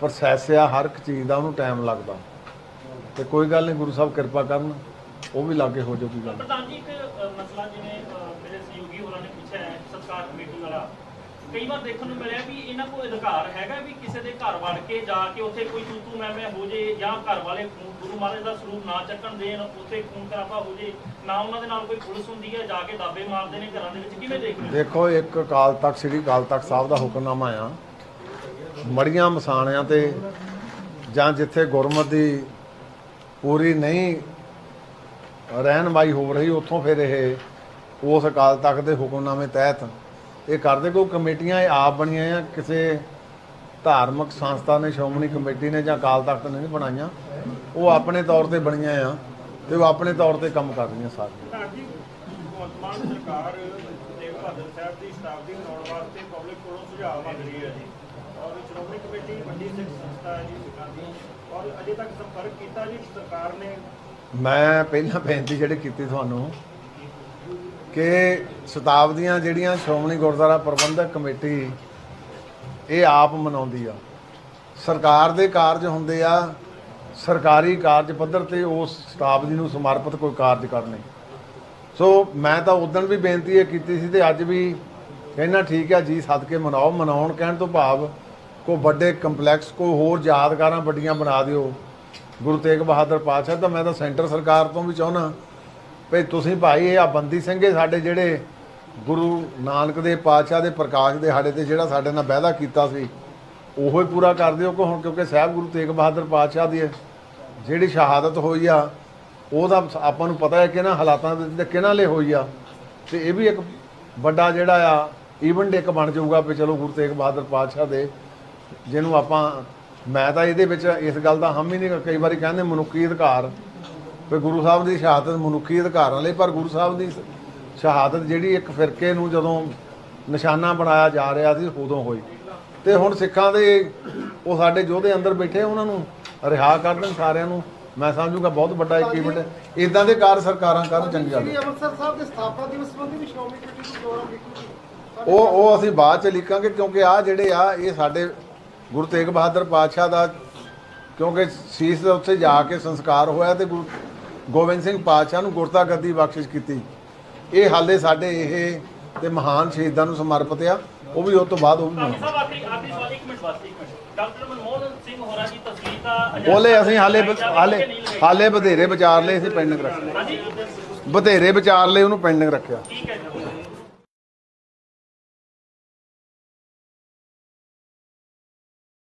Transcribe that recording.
Process ਆ ਹਰ ਇੱਕ ਚੀਜ਼ ਦਾ ਉਹਨੂੰ ਟਾਈਮ ਲੱਗਦਾ। ਤੇ ਕੋਈ ਗੱਲ ਨਹੀਂ ਗੁਰੂ ਸਾਹਿਬ ਕਿਰਪਾ ਕਰਨ ਉਹ ਵੀ ਲਾਗੇ ਹੋ ਜਾਊਗੀ ਗੱਲ। ਪ੍ਰਧਾਨ ਜੀ ਇੱਕ ਮਸਲਾ ਜਿਵੇਂ ਮੇਰੇ ਸਹਿਯੋਗੀ ਹੋਰਾਂ ਨੇ ਪੁੱਛਿਆ ਹੈ ਸਤਕਾਰ ਕਮੇਟੀ ਵਾਲਾ। ਕਈ ਵਾਰ ਦੇਖਣ ਨੂੰ ਮਿਲਿਆ ਵੀ ਇਹਨਾਂ ਕੋਲ ਅਧਿਕਾਰ ਹੈਗਾ ਵੀ ਕਿਸੇ ਦੇ ਘਰ ਵੜ ਕੇ ਜਾ ਕੇ ਉੱਥੇ ਕੋਈ ਤੂੰ ਤੂੰ ਮੈਂ ਮੈਂ ਹੋ ਜੇ ਜਾਂ ਘਰ ਵਾਲੇ ਗੁਰੂ ਮਹਾਰਾਜ ਦਾ ਸਰੂਪ ਨਾ ਚੱਕਣ ਦੇਣ ਉੱਥੇ ਖੂਨ ਖਰਾਬਾ ਹੋ ਜੇ ਨਾ ਉਹਨਾਂ ਦੇ ਨਾਲ ਕੋਈ ਪੁਲਿਸ ਹੁੰਦੀ ਹੈ ਜਾ ਕੇ ਦਾਬੇ ਮਾਰਦੇ ਨੇ ਘਰਾਂ ਦੇ ਵਿੱਚ ਕਿਵੇਂ ਦੇਖ ਰਹੇ ਹੋ? ਦੇਖੋ ਇੱਕ ਅਕਾਲ ਤਖਤ ਸ੍ਰੀ ਅਕਾਲ ਤਖਤ ਸਾਹਿਬ ਦਾ ਹੁਕਮਨਾਮਾ ਆ। ਮੜੀਆਂ ਮਸਾਣਿਆਂ ਤੇ ਜਾਂ ਜਿੱਥੇ ਗੁਰਮਤਿ ਦੀ ਪੂਰੀ ਨਹੀਂ ਰਹਿਨਮਾਈ ਹੋ ਰਹੀ, ਉੱਥੋਂ ਫਿਰ ਇਹ ਉਸ ਅਕਾਲ ਤਖਤ ਦੇ ਹੁਕਮਨਾਮੇ ਤਹਿਤ ਇਹ ਕਰਦੇ। ਕੋਈ ਕਮੇਟੀਆਂ ਇਹ ਆਪ ਬਣੀਆਂ ਆ ਕਿਸੇ ਧਾਰਮਿਕ ਸੰਸਥਾ ਨੇ, ਸ਼੍ਰੋਮਣੀ ਕਮੇਟੀ ਨੇ ਜਾਂ ਅਕਾਲ ਤਖਤ ਨੇ ਨਹੀਂ ਬਣਾਈਆਂ, ਉਹ ਆਪਣੇ ਤੌਰ ਤੇ ਬਣੀਆਂ ਆ ਤੇ ਉਹ ਆਪਣੇ ਤੌਰ ਤੇ ਕੰਮ ਕਰ ਰਹੀਆਂ ਸਾਰੀਆਂ। ਸਰਕਾਰ ਬਹਾਦਰ ਸਾਹਿਬ ਦੀ ਸ਼ਤਾਬਦੀ ਮਨਾਉਣ ਵਾਸਤੇ ਪਬਲਿਕ ਕੋਲੋਂ ਸੁਝਾਅ ਮੰਗ ਰਹੀ ਹੈ ਜੀ। ਔਰ ਸ਼੍ਰੋਮਣੀ ਕਮੇਟੀ, ਵੱਡੀ ਸਿੱਖ ਸੰਸਥਾ ਹੈ ਜੀ, ਸਿੱਖਾਂ ਦੀ। ਔਰ ਅਜੇ ਤੱਕ ਸੰਪਰਕ ਕੀਤਾ ਜੀ ਸਰਕਾਰ ਨੇ? ਮੈਂ ਪਹਿਲਾਂ ਬੇਨਤੀ ਜਿਹੜੀ ਕੀਤੀ ਤੁਹਾਨੂੰ ਕਿ ਸ਼ਤਾਬਦੀਆਂ ਜਿਹੜੀਆਂ ਸ਼੍ਰੋਮਣੀ ਗੁਰਦੁਆਰਾ ਪ੍ਰਬੰਧਕ ਕਮੇਟੀ, ਇਹ ਆਪ ਮਨਾਉਂਦੀ ਆ। ਸਰਕਾਰ ਦੇ ਕਾਰਜ ਹੁੰਦੇ ਆ, ਸਰਕਾਰੀ ਕਾਰਜ ਪੱਧਰ ਤੇ ਉਸ ਸ਼ਤਾਬਦੀ ਨੂੰ ਸਮਰਪਿਤ ਕੋਈ ਕਾਰਜ ਕਰਨੇ। ਸੋ ਮੈਂ ਤਾਂ ਉਦੋਂ ਵੀ ਬੇਨਤੀ ਇਹ ਕੀਤੀ ਸੀ ਤੇ ਅੱਜ ਵੀ ਕਹਿੰਦਾ ਠੀਕ ਹੈ ਜੀ, ਸਦਕੇ ਮਨਾਓ, ਮਨਾਉਣ ਕਹਿਣ ਤੋਂ ਭਾਵ ਕੋ ਵੱਡੇ ਕੰਪਲੈਕਸ ਕੋ ਹੋਰ ਯਾਦਗਾਰਾਂ ਵੱਡੀਆਂ ਬਣਾ ਦਿਓ। ਗੁਰੂ ਤੇਗ ਬਹਾਦਰ ਪਾਤਸ਼ਾਹ, ਤਾਂ ਮੈਂ ਤਾਂ ਸੈਂਟਰ ਸਰਕਾਰ ਤੋਂ ਵੀ ਚਾਹੁੰਦਾ ਭਈ ਤੁਸੀਂ ਭਾਈ ਇਹ ਆ ਬੰਦੀ ਸਿੰਘੇ ਸਾਡੇ ਜਿਹੜੇ ਗੁਰੂ ਨਾਨਕ ਦੇ ਪਾਤਸ਼ਾਹ ਦੇ ਪ੍ਰਕਾਸ਼ ਦੇ ਹਾੜੇ ਤੇ ਜਿਹੜਾ ਸਾਡੇ ਨਾਲ ਵਾਅਦਾ ਕੀਤਾ ਸੀ, ਉਹੋ ਹੀ ਪੂਰਾ ਕਰ ਦਿਓ ਕਿ ਹੁਣ ਕਿਉਂਕਿ ਸਾਹਿਬ ਗੁਰੂ ਤੇਗ ਬਹਾਦਰ ਪਾਤਸ਼ਾਹ ਦੀ ਜਿਹੜੀ ਸ਼ਹਾਦਤ ਹੋਈ ਆ ਉਹਦਾ ਆਪਾਂ ਨੂੰ ਪਤਾ ਹੈ ਕਿ ਨਾ ਹਾਲਾਤਾਂ ਦੇ ਕਿਹਨਾਂ ਲਈ ਹੋਈ ਆ। ਤੇ ਇਹ ਵੀ ਇੱਕ ਵੱਡਾ ਜਿਹੜਾ ਆ ਈਵੈਂਟ ਇੱਕ ਬਣ ਜਾਊਗਾ ਵੀ ਚਲੋ ਗੁਰੂ ਤੇਗ ਬਹਾਦਰ ਪਾਤਸ਼ਾਹ ਦੇ, ਜਿਹਨੂੰ ਆਪਾਂ, ਮੈਂ ਤਾਂ ਇਹਦੇ ਵਿੱਚ ਇਸ ਗੱਲ ਦਾ ਹਮ ਹੀ ਨਹੀਂ ਕਈ ਵਾਰੀ ਕਹਿੰਦੇ ਮਨੁੱਖੀ ਅਧਿਕਾਰ। ਵੀ ਗੁਰੂ ਸਾਹਿਬ ਦੀ ਸ਼ਹਾਦਤ ਮਨੁੱਖੀ ਅਧਿਕਾਰਾਂ ਲਈ ਪਰ ਗੁਰੂ ਸਾਹਿਬ ਦੀ ਸ਼ਹਾਦਤ ਜਿਹੜੀ ਇੱਕ ਫਿਰਕੇ ਨੂੰ ਜਦੋਂ ਨਿਸ਼ਾਨਾ ਬਣਾਇਆ ਜਾ ਰਿਹਾ ਸੀ, ਉਦੋਂ ਹੋਈ। ਤੇ ਹੁਣ ਸਿੱਖਾਂ ਦੇ, ਉਹ ਸਾਡੇ ਯੋਧੇ ਅੰਦਰ ਬੈਠੇ, ਉਹਨਾਂ ਨੂੰ ਰਿਹਾ ਕਰ ਦੇਣ ਸਾਰਿਆਂ ਨੂੰ। ਮੈਂ ਸਮਝੂਗਾ ਬਹੁਤ ਵੱਡਾ ਇੱਕ ਇਵੈਂਟ ਹੈ। ਇਦਾਂ ਦੇ ਕਾਰ ਸਰਕਾਰਾਂ ਕਰਨ ਚੰਗੀ ਗੱਲ ਹੈ। ਅੰਮ੍ਰਿਤਸਰ ਸਾਹਿਬ ਦੇ ਸਥਾਪਨਾ ਦਿਵਸ ਸੰਬੰਧੀ ਵੀ ਸ਼੍ਰੋਮਣੀ ਕਮੇਟੀ ਨੂੰ ਪ੍ਰੋਗਰਾਮ ਲਿਖੂਗੀ ਉਹ ਉਹ ਅਸੀਂ ਬਾਅਦ ਚ ਲਿਖਾਂਗੇ ਕਿਉਂਕਿ ਆ ਜਿਹੜੇ ਆ ਇਹ ਸਾਡੇ ਗੁਰੂ ਤੇਗ ਬਹਾਦਰ ਪਾਤਸ਼ਾਹ ਦਾ ਕਿਉਂਕਿ ਸੀਸ ਦੇ ਉੱਤੇ ਜਾ ਕੇ ਸੰਸਕਾਰ ਹੋਇਆ ਤੇ ਗੁਰੂ ਗੋਬਿੰਦ ਸਿੰਘ ਪਾਤਸ਼ਾਹ ਨੂੰ ਗੁਰਤਾ ਗੱਦੀ ਬਖਸ਼ਿਸ਼ ਕੀਤੀ। ਇਹ ਹਾਲੇ ਸਾਡੇ ਇਹ ਤੇ ਮਹਾਨ ਸ਼ਹੀਦਾਂ ਨੂੰ ਸਮਰਪਿਤ ਆ। ਉਹ ਵੀ ਉਸ ਤੋਂ ਬਾਅਦ ਉਹ ਵੀ। ਸਾਹਿਬ ਆਖਰੀ ਆਖਰੀ ਸਵਾਲ ਇੱਕ ਮਿੰਟ ਵਾਸਤੇ ਇੱਕ ਮਿੰਟ। ਡਾਕਟਰ ਮਨਮੋਹਨ ਸਿੰਘ ਹੋਰਾਂ ਦੀ ਤਸਵੀਰ ਦਾ ਉਹਲੇ ਅਸੀਂ ਹਾਲੇ ਹਾਲੇ? ਹਾਲੇ ਬਧੇਰੇ ਵਿਚਾਰ ਲਈ ਅਸੀਂ ਪੈਂਡਿੰਗ ਰੱਖਿਆ ਹਾਂਜੀ। ਬਧੇਰੇ ਵਿਚਾਰ ਲਈ ਉਹਨੂੰ ਪੈਂਡਿੰਗ ਰੱਖਿਆ। ਠੀਕ ਹੈ ਜੀ।